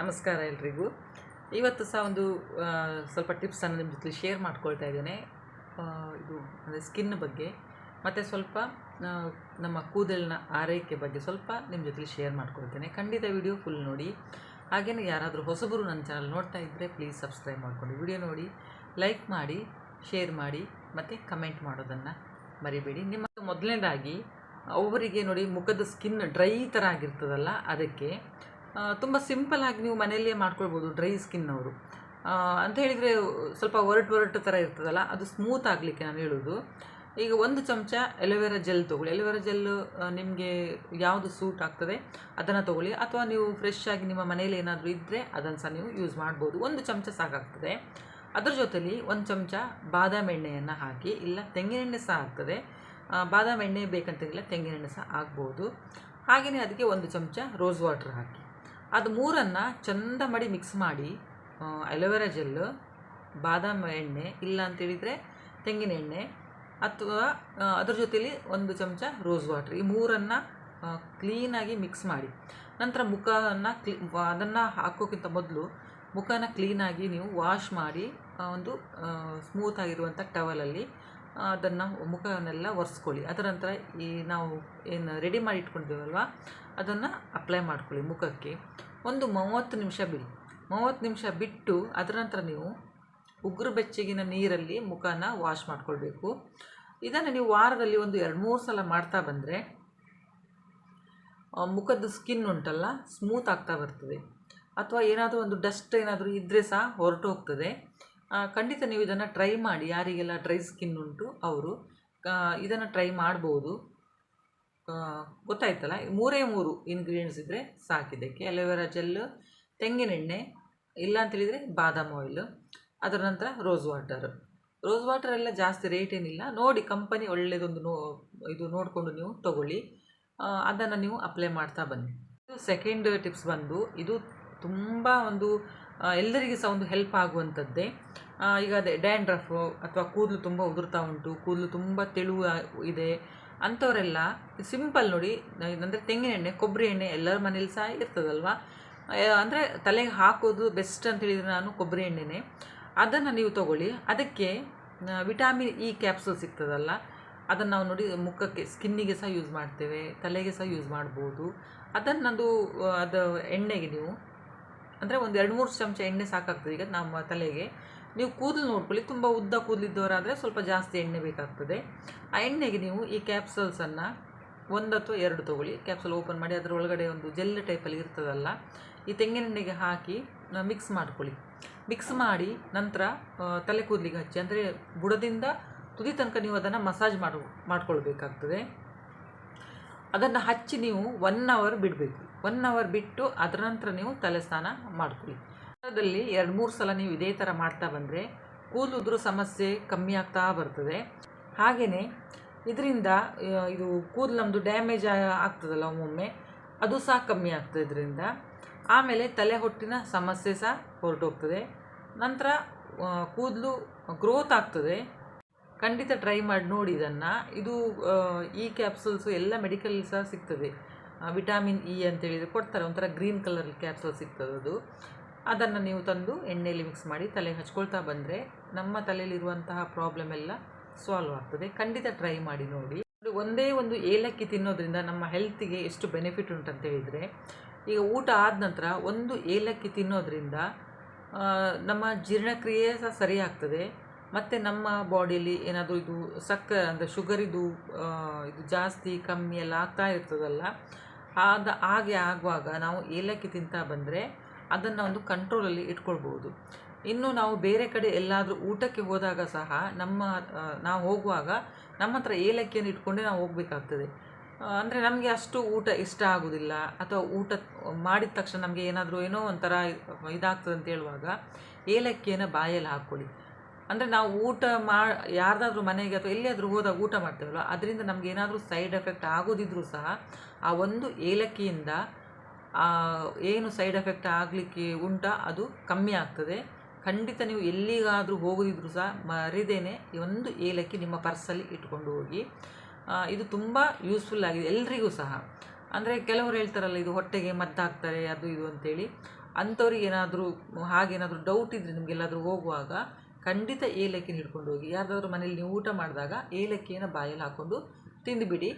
ನಮಸ್ಕಾರ ಎಲ್ರಿಗೂ. ಇವತ್ತು ಸಹ ಒಂದು ಸ್ವಲ್ಪ ಟಿಪ್ಸನ್ನು ನಿಮ್ಮ ಜೊತೆ ಶೇರ್ ಮಾಡ್ಕೊಳ್ತಾ ಇದ್ದೇನೆ. ಇದು ಅಂದರೆ ಸ್ಕಿನ್ ಬಗ್ಗೆ. ಮತ್ತು ಸ್ವಲ್ಪ ನಮ್ಮ ಕೂದಲಿನ ಆರೈಕೆ ಬಗ್ಗೆ ಸ್ವಲ್ಪ ನಿಮ್ಮ ಜೊತೆ ಶೇರ್ ಮಾಡ್ಕೊಳ್ತೇನೆ. ಖಂಡಿತ ವಿಡಿಯೋ ಫುಲ್ ನೋಡಿ. ಹಾಗೆಯೇ ಯಾರಾದರೂ ಹೊಸಬರು ನನ್ನ ಚಾನಲ್ ನೋಡ್ತಾ ಇದ್ದರೆ ಪ್ಲೀಸ್ ಸಬ್ಸ್ಕ್ರೈಬ್ ಮಾಡ್ಕೊಂಡು ವಿಡಿಯೋ ನೋಡಿ. ಲೈಕ್ ಮಾಡಿ ಶೇರ್ ಮಾಡಿ, ಮತ್ತು ಕಮೆಂಟ್ ಮಾಡೋದನ್ನು ಮರಿಬೇಡಿ. ನಿಮ್ಮ ಮೊದಲನೇದಾಗಿ, ಅವರಿಗೆ ನೋಡಿ ಮುಖದ ಸ್ಕಿನ್ ಡ್ರೈ ಥರ ಆಗಿರ್ತದಲ್ಲ, ಅದಕ್ಕೆ ತುಂಬ ಸಿಂಪಲ್ಲಾಗಿ ನೀವು ಮನೆಯಲ್ಲೇ ಮಾಡ್ಕೊಳ್ಬೋದು ಡ್ರೈ ಸ್ಕಿನ್ ಅವರು ಅಂತ ಹೇಳಿದರೆ ಸ್ವಲ್ಪ ಒರಟು ಒರಟು ಥರ ಇರ್ತದಲ್ಲ, ಅದು ಸ್ಮೂತ್ ಆಗಲಿಕ್ಕೆ ನಾನು ಹೇಳೋದು. ಈಗ ಒಂದು ಚಮಚ ಎಲೋವೆರಾ ಜೆಲ್ ತೊಗೊಳ್ಳಿ. ಎಲೋವೆರಾ ಜೆಲ್ ನಿಮಗೆ ಯಾವುದು ಸೂಟ್ ಆಗ್ತದೆ ಅದನ್ನು ತೊಗೊಳ್ಳಿ. ಅಥವಾ ನೀವು ಫ್ರೆಶ್ ಆಗಿ ನಿಮ್ಮ ಮನೆಯಲ್ಲಿ ಏನಾದರೂ ಇದ್ದರೆ ಅದನ್ನು ಸಹ ನೀವು ಯೂಸ್ ಮಾಡ್ಬೋದು. ಒಂದು ಚಮಚ ಸಾಕಾಗ್ತದೆ. ಅದರ ಜೊತೆಯಲ್ಲಿ ಒಂದು ಚಮಚ ಬಾದಾಮಿ ಎಣ್ಣೆಯನ್ನು ಹಾಕಿ, ಇಲ್ಲ ತೆಂಗಿನೆಣ್ಣೆ ಸಹ ಆಗ್ತದೆ. ಬಾದಾಮಿ ಎಣ್ಣೆ ಬೇಕಂತಿಲ್ಲ ತೆಂಗಿನೆಣ್ಣೆ ಸಹ ಆಗ್ಬೋದು. ಹಾಗೆಯೇ ಅದಕ್ಕೆ ಒಂದು ಚಮಚ ರೋಸ್ ವಾಟರ್ ಹಾಕಿ. ಅದು ಮೂರನ್ನು ಚಂದ ಮಾಡಿ ಮಿಕ್ಸ್ ಮಾಡಿ ಅಲೋವೆರಾ ಜೆಲ್ಲು, ಬಾದಾಮಿ ಎಣ್ಣೆ, ಇಲ್ಲ ಅಂತೇಳಿದರೆ ತೆಂಗಿನ ಎಣ್ಣೆ ಅಥವಾ ಅದ್ರ ಜೊತೆಲಿ ಒಂದು ಚಮಚ ರೋಸ್ ವಾಟರ್ ಈ ಮೂರನ್ನು ಕ್ಲೀನಾಗಿ ಮಿಕ್ಸ್ ಮಾಡಿ. ನಂತರ ಮುಖವನ್ನು ಕ್ಲೀ ಅದನ್ನು ಹಾಕೋಕ್ಕಿಂತ ಮೊದಲು ಮುಖನ ಕ್ಲೀನಾಗಿ ನೀವು ವಾಶ್ ಮಾಡಿ ಒಂದು ಸ್ಮೂತ್ ಆಗಿರುವಂಥ ಟವಲಲ್ಲಿ ಅದನ್ನು ಮುಖವನ್ನೆಲ್ಲ ಒರೆಸ್ಕೊಳ್ಳಿ. ಅದರ ನಂತರ ಈ ನಾವು ಏನು ರೆಡಿ ಮಾಡಿ ಇಟ್ಕೊಂಡಿದ್ದೇವಲ್ವ, ಅದನ್ನು ಅಪ್ಲೈ ಮಾಡ್ಕೊಳ್ಳಿ ಮುಖಕ್ಕೆ. ಒಂದು ಮೂವತ್ತು ನಿಮಿಷ ಬಿಡಿ. ಮೂವತ್ತು ನಿಮಿಷ ಬಿಟ್ಟು ಅದರ ನಂತರ ನೀವು ಉಗುರು ಬೆಚ್ಚಗಿನ ನೀರಲ್ಲಿ ಮುಖನ ವಾಶ್ ಮಾಡ್ಕೊಳ್ಬೇಕು. ಇದನ್ನು ನೀವು ವಾರದಲ್ಲಿ ಒಂದು ಎರಡು ಮೂರು ಸಲ ಮಾಡ್ತಾ ಬಂದರೆ ಮುಖದ ಸ್ಕಿನ್ ಉಂಟಲ್ಲ ಸ್ಮೂತ್ ಆಗ್ತಾ ಬರ್ತದೆ. ಅಥವಾ ಏನಾದರೂ ಒಂದು ಡಸ್ಟ್ ಏನಾದರೂ ಇದ್ದರೆ ಸಹ ಹೊರಟು ಹೋಗ್ತದೆ. ಖಂಡಿತ ನೀವು ಇದನ್ನು ಟ್ರೈ ಮಾಡಿ. ಯಾರಿಗೆಲ್ಲ ಡ್ರೈ ಸ್ಕಿನ್ ಉಂಟು, ಅವರು ಇದನ್ನು ಟ್ರೈ ಮಾಡ್ಬೋದು. ಗೊತ್ತಾಯ್ತಲ್ಲ? ಮೂರೇ ಮೂರು ಇಂಗ್ರೀಡಿಯೆಂಟ್ಸ್ ಇದ್ದರೆ ಸಾಕಿದ್ದಕ್ಕೆ ಅಲೋವೆರಾ ಜೆಲ್ಲು ತೆಂಗಿನೆಣ್ಣೆ ಇಲ್ಲ ಅಂತೇಳಿದರೆ ಬಾದಾಮ್ ಆಯಿಲ್ ಅದರ ನಂತರ ರೋಸ್ ವಾಟರ್ ರೋಸ್ ವಾಟರ್ ಎಲ್ಲ ಜಾಸ್ತಿ ರೇಟ್ ಏನಿಲ್ಲ. ನೋಡಿ ಕಂಪನಿ ಒಳ್ಳೆಯದೊಂದು ನೋ, ಇದು ನೋಡಿಕೊಂಡು ನೀವು ತಗೊಳ್ಳಿ. ಅದನ್ನು ನೀವು ಅಪ್ಲೈ ಮಾಡ್ತಾ ಬನ್ನಿ. ಇದು ಸೆಕೆಂಡ್ ಟಿಪ್ಸ್ ಬಂದು, ಇದು ತುಂಬ ಒಂದು ಎಲ್ಲರಿಗೂ ಸಹ ಒಂದು ಹೆಲ್ಪ್ ಆಗುವಂಥದ್ದೇ. ಈಗ ಅದೇ ಡ್ಯಾಂಡ್ರಫು ಅಥವಾ ಕೂದಲು ತುಂಬ ಉದುರ್ತಾ ಉಂಟು, ಕೂದಲು ತುಂಬ ತೆಳುವ ಇದೆ ಅಂಥವರೆಲ್ಲ ಸಿಂಪಲ್ ನೋಡಿ, ಅಂದರೆ ತೆಂಗಿನ ಎಣ್ಣೆ, ಕೊಬ್ಬರಿ ಎಣ್ಣೆ ಎಲ್ಲರ ಮನೇಲಿ ಸಹ ಇರ್ತದಲ್ವ? ಅಂದರೆ ತಲೆಗೆ ಹಾಕೋದು ಬೆಸ್ಟ್ ಅಂತ ಹೇಳಿದರೆ ನಾನು ಕೊಬ್ಬರಿ ಎಣ್ಣೆನೇ. ಅದನ್ನು ನೀವು ತಗೊಳ್ಳಿ. ಅದಕ್ಕೆ ವಿಟಾಮಿನ್ ಇ ಕ್ಯಾಪ್ಸೂಲ್ ಸಿಗ್ತದಲ್ಲ, ಅದನ್ನು ನಾವು ನೋಡಿ ಮುಖಕ್ಕೆ ಸ್ಕಿನ್ನಿಗೆ ಸಹ ಯೂಸ್ ಮಾಡ್ತೇವೆ, ತಲೆಗೆ ಸಹ ಯೂಸ್ ಮಾಡ್ಬೋದು. ಅದನ್ನದು ಅದು ಎಣ್ಣೆಗೆ ನೀವು, ಅಂದರೆ ಒಂದು ಎರಡು ಮೂರು ಚಮಚ ಎಣ್ಣೆ ಸಾಕಾಗ್ತದೆ ಈಗ ನಮ್ಮ ತಲೆಗೆ. ನೀವು ಕೂದಲು ನೋಡ್ಕೊಳ್ಳಿ. ತುಂಬ ಉದ್ದ ಕೂದಲಿದ್ದವರಾದರೆ ಸ್ವಲ್ಪ ಜಾಸ್ತಿ ಎಣ್ಣೆ ಬೇಕಾಗ್ತದೆ. ಆ ಎಣ್ಣೆಗೆ ನೀವು ಈ ಕ್ಯಾಪ್ಸಲ್ಸನ್ನು ಒಂದು ಅಥವಾ ಎರಡು ತೊಗೊಳ್ಳಿ. ಕ್ಯಾಪ್ಸಲ್ ಓಪನ್ ಮಾಡಿ ಅದರ ಒಳಗಡೆ ಒಂದು ಜೆಲ್ ಟೈಪಲ್ಲಿ ಇರ್ತದಲ್ಲ, ಈ ತೆಂಗಿನೆಣ್ಣೆಗೆ ಹಾಕಿ ಮಿಕ್ಸ್ ಮಾಡ್ಕೊಳ್ಳಿ. ಮಿಕ್ಸ್ ಮಾಡಿ ನಂತರ ತಲೆ ಕೂದಲಿಗೆ ಹಚ್ಚಿ, ಅಂದರೆ ಬುಡದಿಂದ ತುದಿ ತನಕ ನೀವು ಅದನ್ನು ಮಸಾಜ್ ಮಾಡಿ, ಮಾಡ್ಕೊಳ್ಬೇಕಾಗ್ತದೆ. ಅದನ್ನು ಹಚ್ಚಿ ನೀವು ಒನ್ ಅವರ್ ಬಿಡಬೇಕು. ಒನ್ ಅವರ್ ಬಿಟ್ಟು ಅದರ ನಂತರ ನೀವು ತಲೆ ಸ್ನಾನ ಮಾಡ್ಕೊಳ್ಳಿ. ಅದರಲ್ಲಿ ಎರಡು ಮೂರು ಸಲ ನೀವು ಇದೇ ಥರ ಮಾಡ್ತಾ ಬಂದರೆ ಕೂದಲು ಉದುರು ಸಮಸ್ಯೆ ಕಮ್ಮಿ ಆಗ್ತಾ ಬರ್ತದೆ. ಹಾಗೆಯೇ ಇದರಿಂದ ಇದು ಕೂದಲು ನಮ್ಮದು ಡ್ಯಾಮೇಜ್ ಆಗ್ತದಲ್ಲ ಒಮ್ಮೊಮ್ಮೆ, ಅದು ಸಹ ಕಮ್ಮಿ ಆಗ್ತದೆ ಇದರಿಂದ. ಆಮೇಲೆ ತಲೆ ಹೊಟ್ಟಿನ ಸಮಸ್ಯೆ ಸಹ ಹೊರಟೋಗ್ತದೆ. ನಂತರ ಕೂದಲು ಗ್ರೋತ್ ಆಗ್ತದೆ. ಖಂಡಿತ ಟ್ರೈ ಮಾಡಿ ನೋಡಿ ಇದನ್ನು. ಇದು ಈ ಕ್ಯಾಪ್ಸೂಲ್ಸು ಎಲ್ಲ ಮೆಡಿಕಲ್ ಸಹ ಸಿಗ್ತದೆ. ವಿಟಾಮಿನ್ ಇ ಅಂತೇಳಿದರೆ ಕೊಡ್ತಾರೆ. ಒಂಥರ ಗ್ರೀನ್ ಕಲರ್ ಕ್ಯಾಪ್ಸುಲ್ ಸಿಗ್ತದೆ ಅದು. ಅದನ್ನು ನೀವು ತಂದು ಎಣ್ಣೆಯಲ್ಲಿ ಮಿಕ್ಸ್ ಮಾಡಿ ತಲೆಗೆ ಹಚ್ಕೊಳ್ತಾ ಬಂದರೆ ನಮ್ಮ ತಲೆಯಲ್ಲಿರುವಂತಹ ಪ್ರಾಬ್ಲಮ್ ಎಲ್ಲ ಸಾಲ್ವ್ ಆಗ್ತದೆ. ಖಂಡಿತ ಟ್ರೈ ಮಾಡಿ ನೋಡಿ. ಒಂದೇ ಒಂದು ಏಲಕ್ಕಿ ತಿನ್ನೋದ್ರಿಂದ ನಮ್ಮ ಹೆಲ್ತಿಗೆ ಎಷ್ಟು ಬೆನಿಫಿಟ್ ಉಂಟಂತ ಹೇಳಿದರೆ, ಈಗ ಊಟ ಆದ ನಂತರ ಒಂದು ಏಲಕ್ಕಿ ತಿನ್ನೋದ್ರಿಂದ ನಮ್ಮ ಜೀರ್ಣಕ್ರಿಯೆ ಸಹ ಸರಿಯಾಗ್ತದೆ ಮತ್ತು ನಮ್ಮ ಬಾಡಿಯಲ್ಲಿ ಏನಾದರೂ ಇದು ಸಕ್ಕ, ಅಂದರೆ ಶುಗರಿದು ಇದು ಜಾಸ್ತಿ, ಕಮ್ಮಿ ಎಲ್ಲ ಆಗ್ತಾ ಇರ್ತದಲ್ಲ, ಆದ, ಹಾಗೆ ಆಗುವಾಗ ನಾವು ಏಲಕ್ಕಿ ತಿಂತಾ ಬಂದರೆ ಅದನ್ನು ಒಂದು ಕಂಟ್ರೋಲಲ್ಲಿ ಇಟ್ಕೊಳ್ಬೋದು ಇನ್ನು ನಾವು ಬೇರೆ ಕಡೆ ಎಲ್ಲಾದರೂ ಊಟಕ್ಕೆ ಹೋದಾಗ ಸಹ ನಮ್ಮ ನಾವು ಹೋಗುವಾಗ ನಮ್ಮ ಹತ್ರ ಏಲಕ್ಕಿಯನ್ನು ಇಟ್ಕೊಂಡೇ ನಾವು ಹೋಗಬೇಕಾಗ್ತದೆ. ಅಂದರೆ ನಮಗೆ ಅಷ್ಟು ಊಟ ಇಷ್ಟ ಆಗೋದಿಲ್ಲ. ಅಥವಾ ಊಟ ಮಾಡಿದ ತಕ್ಷಣ ನಮಗೆ ಏನಾದರೂ ಏನೋ ಒಂಥರ ಇದಾಗ್ತದೆ ಅಂತ ಹೇಳುವಾಗ ಏಲಕ್ಕಿಯನ್ನು ಬಾಯಲ್ಲಿ ಹಾಕ್ಕೊಳ್ಳಿ. ಅಂದರೆ ನಾವು ಊಟ ಮಾ, ಯಾರ್ದಾದ್ರೂ ಮನೆಗೆ ಅಥವಾ ಎಲ್ಲಿಯಾದರೂ ಹೋದಾಗ ಊಟ ಮಾಡ್ತೇವಲ್ಲ ಅದರಿಂದ ನಮಗೆ ಏನಾದರೂ ಸೈಡ್ ಎಫೆಕ್ಟ್ ಆಗೋದಿದ್ರೂ ಸಹ ಆ ಒಂದು ಏಲಕ್ಕಿಯಿಂದ ಏನು ಸೈಡ್ ಎಫೆಕ್ಟ್ ಆಗಲಿಕ್ಕೆ ಉಂಟ, ಅದು ಕಮ್ಮಿ ಆಗ್ತದೆ. ಖಂಡಿತ ನೀವು ಎಲ್ಲಿಗಾದರೂ ಹೋಗದಿದ್ದರೂ ಸಹ ಮರಿದೇನೆ ಈ ಒಂದು ಏಲಕ್ಕಿ ನಿಮ್ಮ ಪರ್ಸಲ್ಲಿ ಇಟ್ಕೊಂಡು ಹೋಗಿ. ಇದು ತುಂಬ ಯೂಸ್ಫುಲ್ ಆಗಿದೆ ಎಲ್ರಿಗೂ ಸಹ. ಅಂದರೆ ಕೆಲವರು ಹೇಳ್ತಾರಲ್ಲ, ಇದು ಹೊಟ್ಟೆಗೆ ಮದ್ದಾಗ್ತಾರೆ, ಅದು ಇದು ಅಂತೇಳಿ. ಅಂಥವ್ರಿಗೆ ಏನಾದರೂ ಹಾಗೇನಾದರೂ ಡೌಟ್ ಇದ್ದರೆ ನಿಮಗೆಲ್ಲಾದರೂ ಹೋಗುವಾಗ ಖಂಡಿತ ಏಲಕ್ಕಿನ ಹಿಡ್ಕೊಂಡು ಹೋಗಿ. ಯಾರಾದರೂ ಮನೇಲಿ ನೀವು ಊಟ ಮಾಡಿದಾಗ ಏಲಕ್ಕಿಯನ್ನು ಬಾಯಲ್ಲಿ ಹಾಕ್ಕೊಂಡು ತಿಂದುಬಿಡಿ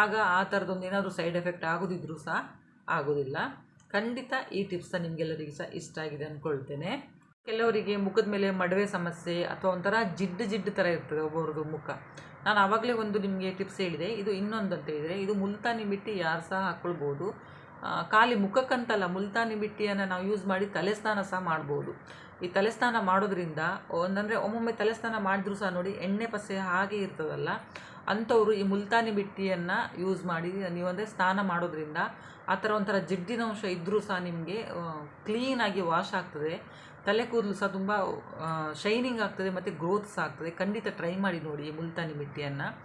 ಆಗ ಆ ಥರದೊಂದು ಏನಾದರೂ ಸೈಡ್ ಎಫೆಕ್ಟ್ ಆಗೋದಿದ್ರೂ ಸಹ ಆಗೋದಿಲ್ಲ. ಖಂಡಿತ ಈ ಟಿಪ್ಸ್ನ ನಿಮಗೆಲ್ಲರಿಗೂ ಸಹ ಇಷ್ಟ ಆಗಿದೆ ಅಂದ್ಕೊಳ್ತೇನೆ ಕೆಲವರಿಗೆ ಮುಖದ ಮೇಲೆ ಮಡವೆ ಸಮಸ್ಯೆ ಅಥವಾ ಒಂಥರ ಜಿಡ್ಡು ಜಿಡ್ಡು ಥರ ಇರ್ತದೆ ಒಬ್ಬರದು ಮುಖ. ನಾನು ಆವಾಗಲೇ ಒಂದು ನಿಮಗೆ ಟಿಪ್ಸ್ ಹೇಳಿದೆ. ಇದು ಇನ್ನೊಂದು ಅಂತ ಹೇಳಿದರೆ, ಇದು ಮುಲ್ತಾನಿ ಮಿಟ್ಟಿ ಯಾರು ಸಹ ಹಾಕ್ಕೊಳ್ಬೋದು ಖಾಲಿ ಮುಖಕ್ಕಂತಲ್ಲ, ಮುಲ್ತಾನಿ ಬಿಟ್ಟಿಯನ್ನು ನಾವು ಯೂಸ್ ಮಾಡಿ ತಲೆ ಸ್ನಾನ ಸಹ ಮಾಡ್ಬೋದು. ಈ ತಲೆ ಸ್ನಾನ ಮಾಡೋದ್ರಿಂದ ಒಂದಂದರೆ ಒಮ್ಮೊಮ್ಮೆ ತಲೆ ಸ್ನಾನ ಮಾಡಿದ್ರೂ ಸಹ ನೋಡಿ ಎಣ್ಣೆ ಪಸೆ ಹಾಗೆ ಇರ್ತದಲ್ಲ, ಅಂಥವರು ಈ ಮುಲ್ತಾನಿ ಬಿಟ್ಟಿಯನ್ನು ಯೂಸ್ ಮಾಡಿ, ನೀವು ಅಂದರೆ ಸ್ನಾನ ಮಾಡೋದ್ರಿಂದ ಆ ಥರ ಒಂಥರ ಜಿಡ್ಡಿನ ಅಂಶ ಇದ್ದರೂ ಸಹ ನಿಮಗೆ ಕ್ಲೀನಾಗಿ ವಾಶ್ ಆಗ್ತದೆ. ತಲೆ ಕೂದಲು ಸಹ ತುಂಬ ಶೈನಿಂಗ್ ಆಗ್ತದೆ ಮತ್ತು ಗ್ರೋತ್ ಸಹ ಆಗ್ತದೆ. ಖಂಡಿತ ಟ್ರೈ ಮಾಡಿ ನೋಡಿ ಮುಲ್ತಾನಿ ಮಿಟ್ಟಿಯನ್ನು.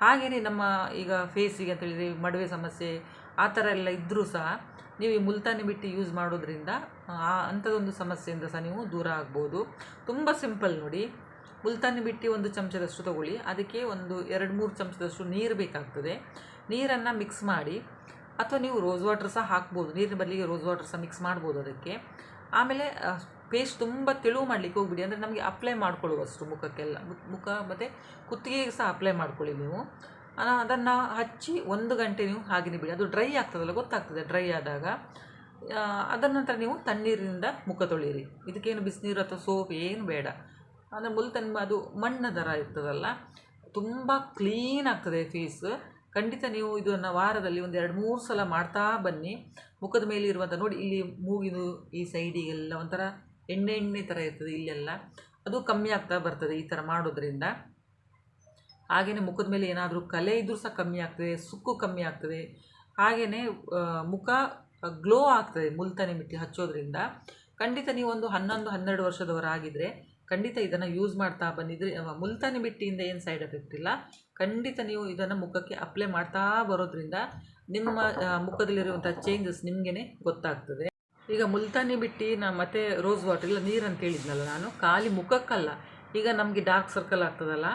ಹಾಗೆಯೇ ನಮ್ಮ ಈಗ ಫೇಸಿಗೆ ಅಂತ ಹೇಳಿದರೆ ಮಡುವೆ ಸಮಸ್ಯೆ, ಆ ಥರ ಎಲ್ಲ ಇದ್ದರೂ ಸಹ ನೀವು ಈ ಮುಲ್ತಾನಿ ಮಿಟ್ಟಿ ಯೂಸ್ ಮಾಡೋದ್ರಿಂದ, ಆ, ಅಂಥದ್ದೊಂದು ಸಮಸ್ಯೆಯಿಂದ ಸಹ ನೀವು ದೂರ ಆಗ್ಬೋದು. ತುಂಬ ಸಿಂಪಲ್ ನೋಡಿ. ಮುಲ್ತಾನಿ ಬಿಟ್ಟಿ ಒಂದು ಚಮಚದಷ್ಟು ತಗೊಳ್ಳಿ. ಅದಕ್ಕೆ ಒಂದು ಎರಡು ಮೂರು ಚಮಚದಷ್ಟು ನೀರು ಬೇಕಾಗ್ತದೆ. ನೀರನ್ನು ಮಿಕ್ಸ್ ಮಾಡಿ. ಅಥವಾ ನೀವು ರೋಸ್ ವಾಟರ್ ಸಹ ಹಾಕ್ಬೋದು. ನೀರಿನ ಬದಲಿಗೆ ರೋಸ್ ವಾಟರ್ ಸಹ ಮಿಕ್ಸ್ ಮಾಡ್ಬೋದು ಅದಕ್ಕೆ. ಆಮೇಲೆ ಪೇಸ್ಟ್ ತುಂಬ ತೆಳು ಮಾಡಲಿಕ್ಕೆ ಹೋಗ್ಬಿಡಿ. ಅಂದರೆ ನಮಗೆ ಅಪ್ಲೈ ಮಾಡ್ಕೊಳ್ಳುವಷ್ಟು ಮುಖಕ್ಕೆಲ್ಲ. ಮುಖ ಮತ್ತು ಕುತ್ತಿಗೆಗೆ ಸಹ ಅಪ್ಲೈ ಮಾಡ್ಕೊಳ್ಳಿ ನೀವು. ಅದನ್ನು ಹಚ್ಚಿ ಒಂದು ಗಂಟೆ ನೀವು ಹಾಗೆಯೇ ಬಿಡಿ. ಅದು ಡ್ರೈ ಆಗ್ತದಲ್ಲ, ಗೊತ್ತಾಗ್ತದೆ ಡ್ರೈ ಆದಾಗ. ಅದರ ನಂತರ ನೀವು ತಣ್ಣೀರಿನಿಂದ ಮುಖ ತೊಳೀರಿ ಇದಕ್ಕೇನು ಬಿಸಿನೀರು ಅಥವಾ ಸೋಪ್ ಏನು ಬೇಡ. ಅಂದರೆ ಮುಲ್ತನ್ ಅದು ಮಣ್ಣ ಥರ ಇರ್ತದಲ್ಲ. ತುಂಬ ಕ್ಲೀನ್ ಆಗ್ತದೆ ಫೇಸ್ ಖಂಡಿತ ನೀವು ಇದನ್ನು ವಾರದಲ್ಲಿ ಒಂದು ಎರಡು ಮೂರು ಸಲ ಮಾಡ್ತಾ ಬನ್ನಿ. ಮುಖದ ಮೇಲೆ ಇರುವಂಥ ನೋಡಿ, ಇಲ್ಲಿ ಮೂಗಿದು ಈ ಸೈಡಿಗೆಲ್ಲ ಒಂಥರ ಎಣ್ಣೆ ಎಣ್ಣೆ ಥರ ಇರ್ತದೆ ಇಲ್ಲೆಲ್ಲ. ಅದು ಕಮ್ಮಿ ಆಗ್ತಾ ಬರ್ತದೆ ಈ ಥರ ಮಾಡೋದ್ರಿಂದ. ಹಾಗೆಯೇ ಮುಖದ ಮೇಲೆ ಏನಾದರೂ ಕಲೆ ಇದ್ದರೂ ಸಹ ಕಮ್ಮಿ ಆಗ್ತದೆ, ಸುಕ್ಕು ಕಮ್ಮಿ ಆಗ್ತದೆ. ಹಾಗೆಯೇ ಮುಖ ಗ್ಲೋ ಆಗ್ತದೆ ಮುಲ್ತಾನಿ ಮಿಟ್ಟಿ ಹಚ್ಚೋದ್ರಿಂದ. ಖಂಡಿತ ನೀವು ಒಂದು ಹನ್ನೊಂದು, ಹನ್ನೆರಡು ವರ್ಷದವರಾಗಿದ್ದರೆ ಖಂಡಿತ ಇದನ್ನು ಯೂಸ್ ಮಾಡ್ತಾ ಬಂದಿದ್ರೆ. ಮುಲ್ತಾನಿ ಬಿಟ್ಟಿಯಿಂದ ಏನು ಸೈಡ್ ಎಫೆಕ್ಟ್ ಇಲ್ಲ. ಖಂಡಿತ ನೀವು ಇದನ್ನು ಮುಖಕ್ಕೆ ಅಪ್ಲೈ ಮಾಡ್ತಾ ಬರೋದ್ರಿಂದ ನಿಮ್ಮ ಮುಖದಲ್ಲಿರುವಂಥ ಚೇಂಜಸ್ ನಿಮಗೇ ಗೊತ್ತಾಗ್ತದೆ. ಈಗ ಮುಲ್ತಾನಿ ಬಿಟ್ಟು ನಾ ಮತ್ತೆ ರೋಸ್ ವಾಟರ್ ಇಲ್ಲ ನೀರು ಅಂತ ಹೇಳಿದ್ನಲ್ಲ ನಾನು. ಖಾಲಿ ಮುಖಕ್ಕಲ್ಲ. ಈಗ ನಮಗೆ ಡಾರ್ಕ್ ಸರ್ಕಲ್ ಆಗ್ತದಲ್ಲ.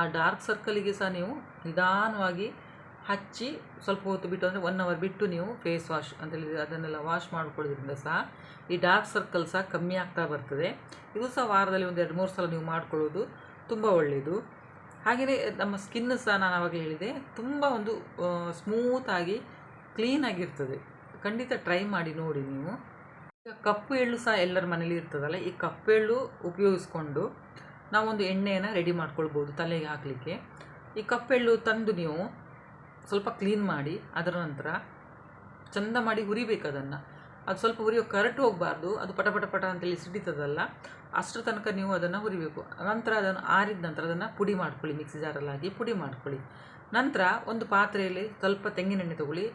ಆ ಡಾರ್ಕ್ ಸರ್ಕಲಿಗೆ ಸಹ ನೀವು ನಿಧಾನವಾಗಿ ಹಚ್ಚಿ ಸ್ವಲ್ಪ ಹೊತ್ತು ಬಿಟ್ಟು, ಅಂದರೆ ಒನ್ ಅವರ್ ಬಿಟ್ಟು ನೀವು ಫೇಸ್ ವಾಶ್ ಅಂತೇಳಿ ಅದನ್ನೆಲ್ಲ ವಾಶ್ ಮಾಡ್ಕೊಳ್ಳೋದ್ರಿಂದ ಸಹ ಈ ಡಾರ್ಕ್ ಸರ್ಕಲ್ ಸಹ ಕಮ್ಮಿ ಆಗ್ತಾ ಬರ್ತದೆ. ಇದು ಸಹ ವಾರದಲ್ಲಿ ಒಂದು ಎರಡು, ಮೂರು ಸಲ ನೀವು ಮಾಡ್ಕೊಳ್ಳೋದು ತುಂಬ ಒಳ್ಳೆಯದು ಹಾಗೆಯೇ ನಮ್ಮ ಸ್ಕಿನ್ ಸಹ ನಾನು ಆವಾಗ ಹೇಳಿದೆ, ತುಂಬ ಒಂದು ಸ್ಮೂತಾಗಿ ಕ್ಲೀನಾಗಿರ್ತದೆ ಖಂಡಿತ ಟ್ರೈ ಮಾಡಿ ನೋಡಿ ನೀವು. ಈಗ ಕಪ್ಪು ಎಳ್ಳು ಸಹ ಎಲ್ಲರ ಮನೇಲಿ ಇರ್ತದಲ್ಲ, ಈ ಕಪ್ಪು ಎಳ್ಳು ಉಪಯೋಗಿಸ್ಕೊಂಡು ನಾವೊಂದು ಎಣ್ಣೆಯನ್ನು ರೆಡಿ ಮಾಡ್ಕೊಳ್ಬೋದು ತಲೆಗೆ ಹಾಕಲಿಕ್ಕೆ. ಈ ಕಪ್ಪೆಳ್ಳು ತಂದು ನೀವು ಸ್ವಲ್ಪ ಕ್ಲೀನ್ ಮಾಡಿ, ಅದರ ನಂತರ ಚಂದ ಮಾಡಿ ಹುರಿಬೇಕು ಅದನ್ನು. ಅದು ಸ್ವಲ್ಪ ಹುರಿಯೋ ಕರೆಕ್ಟ್ ಹೋಗಬಾರ್ದು, ಅದು ಪಟ ಪಟ ಪಟ ಅಂತೇಳಿ ಸಿಡಿತದಲ್ಲ, ಅಷ್ಟರ ತನಕ ನೀವು ಅದನ್ನು ಹುರಿಬೇಕು. ನಂತರ ಅದನ್ನು ಆರಿದ ನಂತರ ಅದನ್ನು ಪುಡಿ ಮಾಡ್ಕೊಳ್ಳಿ, ಮಿಕ್ಸಿ ಜಾರಲ್ಲಿ ಹಾಕಿ ಪುಡಿ ಮಾಡ್ಕೊಳ್ಳಿ. ನಂತರ ಒಂದು ಪಾತ್ರೆಯಲ್ಲಿ ಸ್ವಲ್ಪ ತೆಂಗಿನೆಣ್ಣೆ ತಗೊಳ್ಳಿ.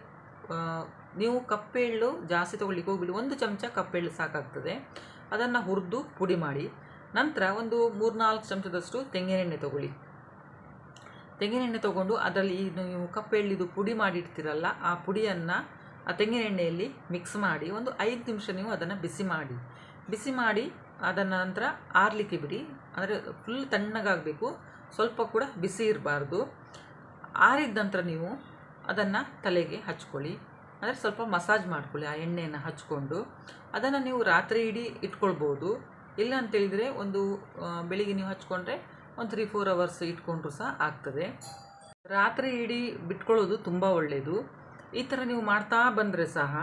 ನೀವು ಕಪ್ಪೆಳ್ಳು ಜಾಸ್ತಿ ತೊಗೊಳ್ಳಿಕ್ಕೆ ಹೋಗ್ಬಿಡಿ, ಒಂದು ಚಮಚ ಕಪ್ಪೆಳ್ಳು ಸಾಕಾಗ್ತದೆ. ಅದನ್ನು ಹುರಿದು ಪುಡಿ ಮಾಡಿ. ನಂತರ ಒಂದು ಮೂರ್ನಾಲ್ಕು ಚಮಚದಷ್ಟು ತೆಂಗಿನೆಣ್ಣೆ ತಗೊಳ್ಳಿ. ತೆಂಗಿನೆಣ್ಣೆ ತೊಗೊಂಡು ಅದರಲ್ಲಿ ಈ ನೀವು ಕಪ್ಪೆಳ್ಳಿದು ಪುಡಿ ಮಾಡಿಡ್ತೀರಲ್ಲ, ಆ ಪುಡಿಯನ್ನು ಆ ತೆಂಗಿನೆಣ್ಣೆಯಲ್ಲಿ ಮಿಕ್ಸ್ ಮಾಡಿ ಒಂದು ಐದು ನಿಮಿಷ ನೀವು ಅದನ್ನು ಬಿಸಿ ಮಾಡಿ. ಬಿಸಿ ಮಾಡಿ ಅದನ್ನ ನಂತರ ಆರಲಿಕ್ಕೆ ಬಿಡಿ. ಅಂದರೆ ಫುಲ್ ತಣ್ಣಗಾಗಬೇಕು. ಸ್ವಲ್ಪ ಕೂಡ ಬಿಸಿ ಇರಬಾರ್ದು. ಆರಿದ ನಂತರ ನೀವು ಅದನ್ನು ತಲೆಗೆ ಹಚ್ಕೊಳ್ಳಿ. ಅಂದರೆ ಸ್ವಲ್ಪ ಮಸಾಜ್ ಮಾಡ್ಕೊಳ್ಳಿ ಆ ಎಣ್ಣೆಯನ್ನು ಹಚ್ಕೊಂಡು. ಅದನ್ನು ನೀವು ರಾತ್ರಿ ಇಡೀ ಇಟ್ಕೊಳ್ಬೋದು. ಇಲ್ಲ ಅಂತೇಳಿದರೆ ಒಂದು ಬೆಳಿಗ್ಗೆ ನೀವು ಹಚ್ಕೊಂಡ್ರೆ ಒಂದು ತ್ರೀ ಫೋರ್ ಅವರ್ಸ್ ಇಟ್ಕೊಂಡ್ರು ಸಹ ಆಗ್ತದೆ. ರಾತ್ರಿ ಇಡೀ ಬಿಟ್ಕೊಳ್ಳೋದು ತುಂಬ ಒಳ್ಳೆಯದು ಈ ಥರ ನೀವು ಮಾಡ್ತಾ ಬಂದರೆ ಸಹ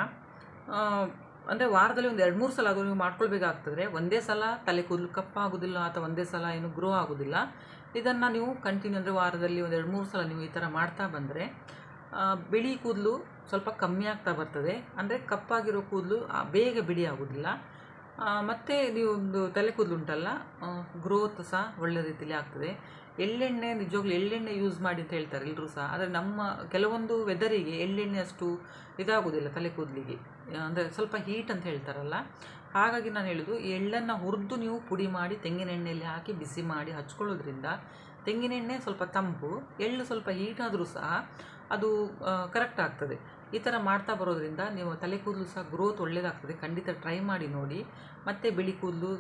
ಅಂದರೆ ವಾರದಲ್ಲಿ ಒಂದು ಎರಡು, ಮೂರು ಸಲ ಅದು ನೀವು ಮಾಡ್ಕೊಳ್ಬೇಕಾಗ್ತದೆ. ಒಂದೇ ಸಲ ತಲೆ ಕೂದಲು ಕಪ್ಪಾಗೋದಿಲ್ಲ ಅಥವಾ ಒಂದೇ ಸಲ ಏನು ಗ್ರೋ ಆಗೋದಿಲ್ಲ. ಇದನ್ನು ನೀವು ಕಂಟಿನ್ಯೂ ಅಂದರೆ ವಾರದಲ್ಲಿ ಒಂದು ಎರಡು, ಮೂರು ಸಲ ನೀವು ಈ ಥರ ಮಾಡ್ತಾ ಬಂದರೆ ಬಿಳಿ ಕೂದಲು ಸ್ವಲ್ಪ ಕಮ್ಮಿ ಆಗ್ತಾ ಬರ್ತದೆ. ಅಂದರೆ ಕಪ್ಪಾಗಿರೋ ಕೂದಲು ಬೇಗ ಬಿಳಿ ಆಗೋದಿಲ್ಲ. ಮತ್ತೆ ನೀವು ಒಂದು ತಲೆ ಕೂದಲು ಉಂಟಲ್ಲ ಗ್ರೋತ್ ಸಹ ಒಳ್ಳೆ ರೀತಿಯಲ್ಲಿ ಆಗ್ತದೆ. ಎಳ್ಳೆಣ್ಣೆ, ನಿಜವಾಗ್ಲೂ ಎಳ್ಳೆಣ್ಣೆ ಯೂಸ್ ಮಾಡಿ ಅಂತ ಹೇಳ್ತಾರೆ ಎಲ್ಲರೂ ಸಹ. ಆದರೆ ನಮ್ಮ ಕೆಲವೊಂದು ವೆದರಿಗೆ ಎಳ್ಳೆಣ್ಣೆ ಅಷ್ಟು ಇದಾಗೋದಿಲ್ಲ ತಲೆ ಕೂದಲಿಗೆ. ಅಂದರೆ ಸ್ವಲ್ಪ ಹೀಟ್ ಅಂತ ಹೇಳ್ತಾರಲ್ಲ. ಹಾಗಾಗಿ ನಾನು ಹೇಳೋದು ಎಳ್ಳನ್ನು ಹುರಿದು ನೀವು ಪುಡಿ ಮಾಡಿ ತೆಂಗಿನೆಣ್ಣೆಯಲ್ಲಿ ಹಾಕಿ ಬಿಸಿ ಮಾಡಿ ಹಚ್ಕೊಳ್ಳೋದ್ರಿಂದ ತೆಂಗಿನೆಣ್ಣೆ ಸ್ವಲ್ಪ ತಂಪು, ಎಳ್ಳು ಸ್ವಲ್ಪ ಹೀಟ್ ಆದರೂ ಸಹ ಅದು ಕರೆಕ್ಟ್ ಆಗ್ತದೆ. ಈ ಥರ ಮಾಡ್ತಾ ಬರೋದ್ರಿಂದ ನೀವು ತಲೆ ಕೂದಲು ಸಹ ಗ್ರೋತ್ ಒಳ್ಳೆಯದಾಗ್ತದೆ ಖಂಡಿತ ಟ್ರೈ ಮಾಡಿ ನೋಡಿ. ಮತ್ತು ಬಿಳಿ ಕೂದಲು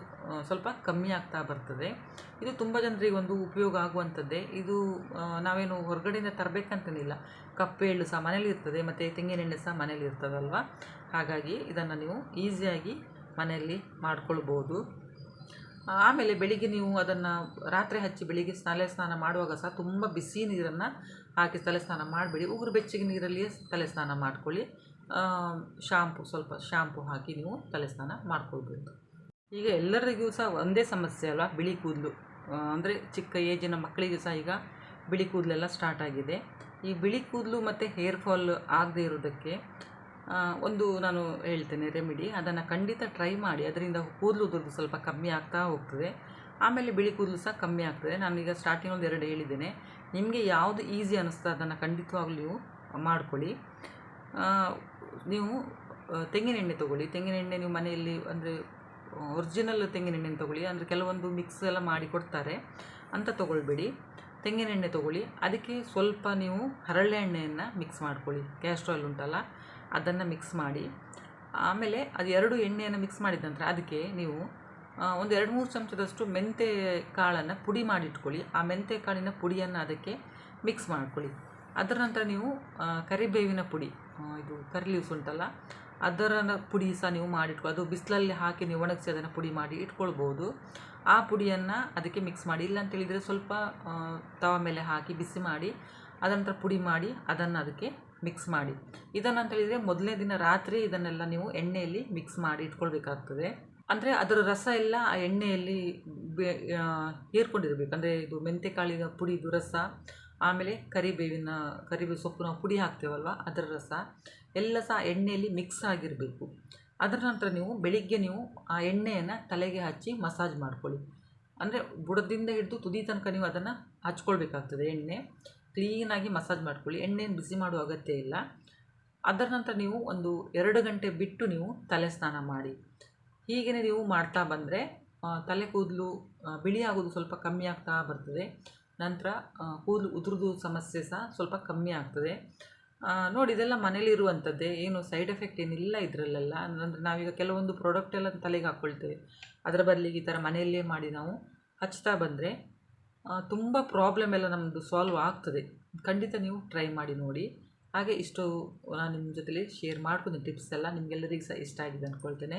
ಸ್ವಲ್ಪ ಕಮ್ಮಿ ಆಗ್ತಾ ಬರ್ತದೆ. ಇದು ತುಂಬ ಜನರಿಗೆ ಒಂದು ಉಪಯೋಗ ಆಗುವಂಥದ್ದೇ. ಇದು ನಾವೇನು ಹೊರಗಡೆಯಿಂದ ತರಬೇಕಂತನಿಲ್ಲ. ಕಪ್ಪೆ ಎಳ್ಳು ಸಹ ಮನೇಲಿ ಇರ್ತದೆ. ಮತ್ತು ತೆಂಗಿನೆಣ್ಣೆ ಸಹ ಮನೇಲಿ ಇರ್ತದಲ್ವ? ಹಾಗಾಗಿ ಇದನ್ನು ನೀವು ಈಸಿಯಾಗಿ ಮನೆಯಲ್ಲಿ ಮಾಡ್ಕೊಳ್ಬೋದು. ಆಮೇಲೆ ಬೆಳಿಗ್ಗೆ ನೀವು ಅದನ್ನು ರಾತ್ರಿ ಹಚ್ಚಿ ಬೆಳಿಗ್ಗೆ ಸ್ನಾನ ಸ್ನಾನ ಮಾಡುವಾಗ ಸಹ ತುಂಬ ಬಿಸಿ ನೀರನ್ನು ಹಾಕಿ ತಲೆ ಸ್ನಾನ ಮಾಡಬೇಡಿ. ಉಗುರು ಬೆಚ್ಚಗೆ ನೀರಲ್ಲಿಯೇ ತಲೆ ಸ್ನಾನ ಮಾಡ್ಕೊಳ್ಳಿ. ಶಾಂಪು, ಸ್ವಲ್ಪ ಶಾಂಪು ಹಾಕಿ ನೀವು ತಲೆ ಸ್ನಾನ ಮಾಡ್ಕೊಳ್ಬೇಕು. ಈಗ ಎಲ್ಲರಿಗೂ ಸಹ ಒಂದೇ ಸಮಸ್ಯೆ ಅಲ್ವಾ? ಬಿಳಿ ಕೂದಲು. ಅಂದರೆ ಚಿಕ್ಕ ಏಜಿನ ಮಕ್ಕಳಿಗೂ ಸಹ ಈಗ ಬಿಳಿ ಕೂದಲೆಲ್ಲ ಸ್ಟಾರ್ಟ್ ಆಗಿದೆ. ಈ ಬಿಳಿ ಕೂದಲು ಮತ್ತು ಹೇರ್ ಫಾಲ್ ಆಗದೇ ಇರೋದಕ್ಕೆ ಒಂದು ನಾನು ಹೇಳ್ತೇನೆ ರೆಮಿಡಿ ಅದನ್ನು ಖಂಡಿತ ಟ್ರೈ ಮಾಡಿ. ಅದರಿಂದ ಕೂದಲು ದುರ್ದು ಸ್ವಲ್ಪ ಕಮ್ಮಿ ಆಗ್ತಾ ಹೋಗ್ತದೆ. ಆಮೇಲೆ ಬಿಳಿ ಕೂದಲು ಸಹ ಕಮ್ಮಿ ಆಗ್ತದೆ. ನಾನೀಗ ಸ್ಟಾರ್ಟಿಂಗ್ ಒಂದು ಎರಡು ಹೇಳಿದ್ದೇನೆ. ನಿಮಗೆ ಯಾವುದು ಈಸಿ ಅನ್ನಿಸ್ತದೆ ಅದನ್ನು ಖಂಡಿತವಾಗ್ಲೂ ನೀವು ಮಾಡ್ಕೊಳ್ಳಿ ನೀವು ತೆಂಗಿನೆಣ್ಣೆ ತೊಗೊಳ್ಳಿ. ತೆಂಗಿನೆಣ್ಣೆ ನೀವು ಮನೆಯಲ್ಲಿ ಅಂದರೆ ಒರಿಜಿನಲ್ ತೆಂಗಿನೆಣ್ಣೆ ತೊಗೊಳ್ಳಿ. ಅಂದರೆ ಕೆಲವೊಂದು ಮಿಕ್ಸ್ ಎಲ್ಲ ಮಾಡಿ ಕೊಡ್ತಾರೆ. ಅಂತ ತೊಗೊಳ್ಬೇಡಿ. ತೆಂಗಿನೆಣ್ಣೆ ತೊಗೊಳ್ಳಿ. ಅದಕ್ಕೆ ಸ್ವಲ್ಪ ನೀವು ಹರಳೆ ಎಣ್ಣೆಯನ್ನು ಮಿಕ್ಸ್ ಮಾಡ್ಕೊಳ್ಳಿ. ಕ್ಯಾಸ್ಟ್ರಾಯಿಲ್ ಉಂಟಲ್ಲ, ಅದನ್ನು ಮಿಕ್ಸ್ ಮಾಡಿ. ಆಮೇಲೆ ಅದು ಎರಡು ಎಣ್ಣೆಯನ್ನು ಮಿಕ್ಸ್ ಮಾಡಿದ ನಂತರ ಅದಕ್ಕೆ ನೀವು ಒಂದು ಎರಡು ಮೂರು ಚಮಚದಷ್ಟು ಮೆಂತೆ ಕಾಳನ್ನು ಪುಡಿ ಮಾಡಿ ಇಟ್ಕೊಳ್ಳಿ ಆ ಮೆಂತೆ ಕಾಳಿನ ಪುಡಿಯನ್ನು ಅದಕ್ಕೆ ಮಿಕ್ಸ್ ಮಾಡ್ಕೊಳ್ಳಿ. ಅದರ ನಂತರ ನೀವು ಕರಿಬೇವಿನ ಪುಡಿ ಇದು ಕರಿ ಲೀವ್ಸ್ ಉಂಟಲ್ಲ, ಅದರ ಪುಡಿ ಸಹ ನೀವು ಮಾಡಿಟ್ಕೊ, ಅದು ಬಿಸಿಲಲ್ಲಿ ಹಾಕಿ ನೀವು ಒಣಗಿಸಿ ಅದನ್ನು ಪುಡಿ ಮಾಡಿ ಇಟ್ಕೊಳ್ಬೋದು. ಆ ಪುಡಿಯನ್ನು ಅದಕ್ಕೆ ಮಿಕ್ಸ್ ಮಾಡಿ. ಇಲ್ಲ ಅಂತೇಳಿದರೆ ಸ್ವಲ್ಪ ತವ ಮೇಲೆ ಹಾಕಿ ಬಿಸಿ ಮಾಡಿ ಅದರ ನಂತರ ಪುಡಿ ಮಾಡಿ ಅದನ್ನು ಅದಕ್ಕೆ ಮಿಕ್ಸ್ ಮಾಡಿ. ಇದನ್ನು ಅಂತೇಳಿದರೆ ಮೊದಲನೇ ದಿನ ರಾತ್ರಿ ಇದನ್ನೆಲ್ಲ ನೀವು ಎಣ್ಣೆಯಲ್ಲಿ ಮಿಕ್ಸ್ ಮಾಡಿ ಇಟ್ಕೊಳ್ಬೇಕಾಗ್ತದೆ. ಅಂದರೆ ಅದರ ರಸ ಎಲ್ಲ ಆ ಎಣ್ಣೆಯಲ್ಲಿ ಬೆ ಹೀರ್ಕೊಂಡಿರ್ಬೇಕು ಅಂದರೆ ಇದು ಮೆಂತೆಕಾಳಿನ ಪುಡಿದು ರಸ. ಆಮೇಲೆ ಕರಿಬೇವಿನ ಕರಿಬೇವು ಸೊಪ್ಪು ನಾವು ಪುಡಿ ಹಾಕ್ತೇವಲ್ವ? ಅದರ ರಸ. ಎಲ್ಲ ಸಹ ಎಣ್ಣೆಯಲ್ಲಿ ಮಿಕ್ಸ್ ಆಗಿರಬೇಕು. ಅದರ ನಂತರ ನೀವು ಬೆಳಿಗ್ಗೆ ನೀವು ಆ ಎಣ್ಣೆಯನ್ನು ತಲೆಗೆ ಹಚ್ಚಿ ಮಸಾಜ್ ಮಾಡ್ಕೊಳ್ಳಿ. ಅಂದರೆ ಬುಡದಿಂದ ಹಿಡಿದು ತುದಿ ತನಕ ನೀವು ಅದನ್ನು ಹಚ್ಕೊಳ್ಬೇಕಾಗ್ತದೆ ಎಣ್ಣೆ. ಕ್ಲೀನಾಗಿ ಮಸಾಜ್ ಮಾಡ್ಕೊಳ್ಳಿ. ಎಣ್ಣೆಯನ್ನು ಬಿಸಿ ಮಾಡುವ ಅಗತ್ಯ ಇಲ್ಲ. ಅದರ ನಂತರ ನೀವು ಒಂದು ಎರಡು ಗಂಟೆ ಬಿಟ್ಟು ನೀವು ತಲೆ ಸ್ನಾನ ಮಾಡಿ. ಹೀಗೆ ನೀವು ಮಾಡ್ತಾ ಬಂದರೆ ತಲೆ ಕೂದಲು ಬಿಳಿ ಆಗೋದು ಸ್ವಲ್ಪ ಕಮ್ಮಿ ಆಗ್ತಾ ಬರ್ತದೆ. ನಂತರ ಕೂದಲು ಉದುರುದು ಸಮಸ್ಯೆ ಸಹ ಸ್ವಲ್ಪ ಕಮ್ಮಿ ಆಗ್ತದೆ. ನೋಡಿ, ಇದೆಲ್ಲ ಮನೇಲಿರುವಂಥದ್ದೇ ಏನು ಸೈಡ್ ಎಫೆಕ್ಟ್ ಏನಿಲ್ಲ ಇದರಲ್ಲೆಲ್ಲ. ಅಂದರೆ ನಾವೀಗ ಕೆಲವೊಂದು ಪ್ರಾಡಕ್ಟ್ ಎಲ್ಲ ತಲೆಗೆ ಹಾಕ್ಕೊಳ್ತೇವೆ ಅದರ ಬದಲಿಗೆ ಈ ಥರ ಮನೆಯಲ್ಲೇ ಮಾಡಿ ನಾವು ಹಚ್ತಾ ಬಂದರೆ ತುಂಬ ಪ್ರಾಬ್ಲಮ್ ಎಲ್ಲ ನಮ್ಮದು ಸಾಲ್ವ್ ಆಗ್ತದೆ. ಖಂಡಿತ ನೀವು ಟ್ರೈ ಮಾಡಿ ನೋಡಿ. ಹಾಗೆ ಇಷ್ಟು ನಾನು ನಿಮ್ಮ ಜೊತೆಲಿ ಶೇರ್ ಮಾಡ್ಕೊಂಡು ಟಿಪ್ಸ್ ಎಲ್ಲ ನಿಮಗೆಲ್ಲರಿಗೂ ಸಹ ಇಷ್ಟ ಆಗಿದೆ ಅಂದ್ಕೊಳ್ತೇನೆ